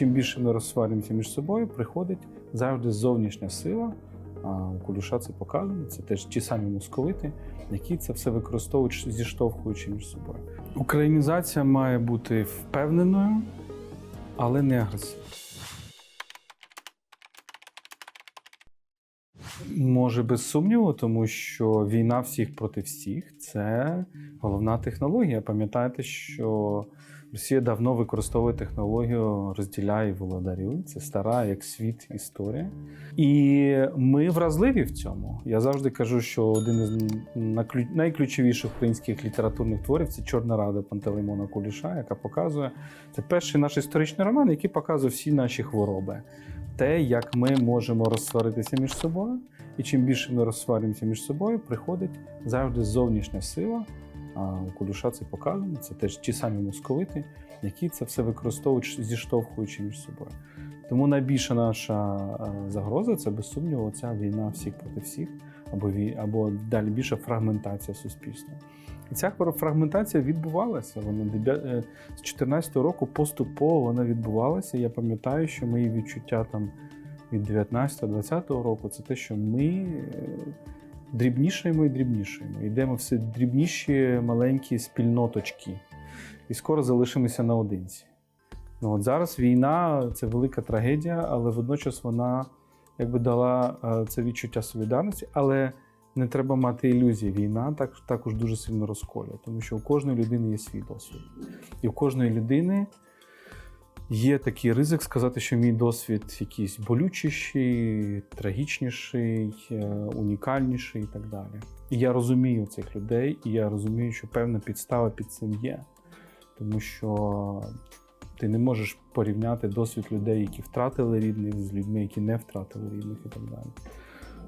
чим більше ми розсварюємося між собою, приходить завжди зовнішня сила. А у Куліша це показано. Це теж ті самі московити, які це все використовують, зіштовхуючи між собою. Українізація має бути впевненою, але не агресивною. Може, без сумніву, тому що війна всіх проти всіх це головна технологія. Пам'ятаєте, що Росія давно використовує технологію розділяй володарюй. Це стара як світ історія. І ми вразливі в цьому. Я завжди кажу, що один із найключовіших українських літературних творів це Чорна рада Пантелеймона Куліша, яка показує це перший наш історичний роман, який показує всі наші хвороби. Те, як ми можемо розсваритися між собою, і чим більше ми розсварюємося між собою, приходить завжди зовнішня сила. А Куліша це показано. Це теж ті самі московити, які це все використовують, зіштовхуючи між собою. Тому найбільша наша е, загроза це без сумніву ця війна всіх проти всіх, або або далі більша фрагментація суспільства. І ця фрагментація відбувалася. Вона е, з 14-го року поступово вона відбувалася. Я пам'ятаю, що мої відчуття там від 19-20 року це те, що ми е, дрібнішаємо і дрібнішаємо. Йдемо все дрібніші маленькі спільноточки, і скоро залишимося наодинці. Ну от зараз війна це велика трагедія, але водночас вона якби дала е, це відчуття солідарності, але не треба мати ілюзії. Війна так, також дуже сильно розколює, тому що у кожної людини є свій досвід. І у кожної людини є такий ризик сказати, що мій досвід якийсь болючіший, трагічніший, е, унікальніший і так далі. І я розумію цих людей, і я розумію, що певна підстава під цим є. Тому що ти не можеш порівняти досвід людей, які втратили рідних, з людьми, які не втратили рідних і так далі.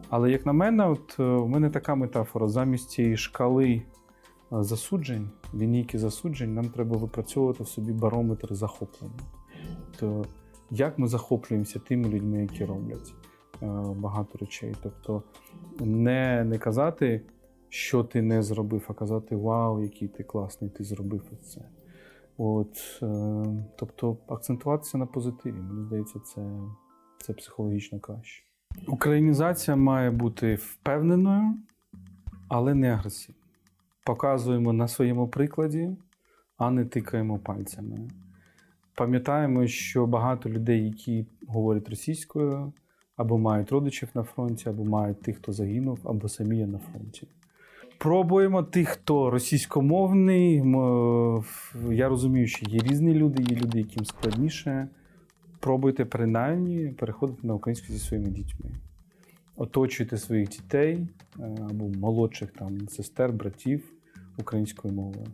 Але як на мене, от е, у мене така метафора: замість цієї шкали е, засуджень, лінійки засуджень, нам треба випрацьовувати в собі барометр захоплення. То як ми захоплюємося тими людьми, які роблять е, багато речей. Тобто не, не казати, що ти не зробив, а казати Вау, який ти класний, ти зробив це. От, е, тобто акцентуватися на позитиві. Мені здається, це, це психологічно краще. Українізація має бути впевненою, але не агресивною. Показуємо на своєму прикладі, а не тикаємо пальцями. Пам'ятаємо, що багато людей, які говорять російською, або мають родичів на фронті, або мають тих, хто загинув, або самі є на фронті. Пробуємо тих, хто російськомовний. Я розумію, що є різні люди, є люди, яким складніше. Пробуйте принаймні переходити на українську зі своїми дітьми. Оточуйте своїх дітей е, або молодших там сестер, братів українською мовою.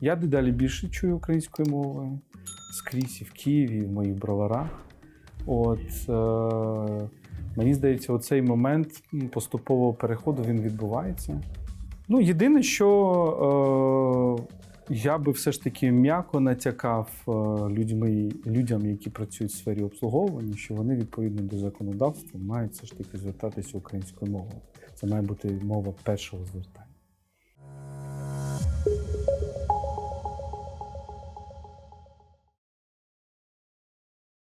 Я дедалі більше чую українською мовою скрізь і в Києві, і в моїх броварах. От е, мені здається, оцей момент поступового переходу він відбувається. Ну, єдине, що е, я би все ж таки м'яко натякав е, людьми, людям, які працюють в сфері обслуговування, що вони відповідно до законодавства мають все ж таки звертатися українською мовою. Це має бути мова першого звертання.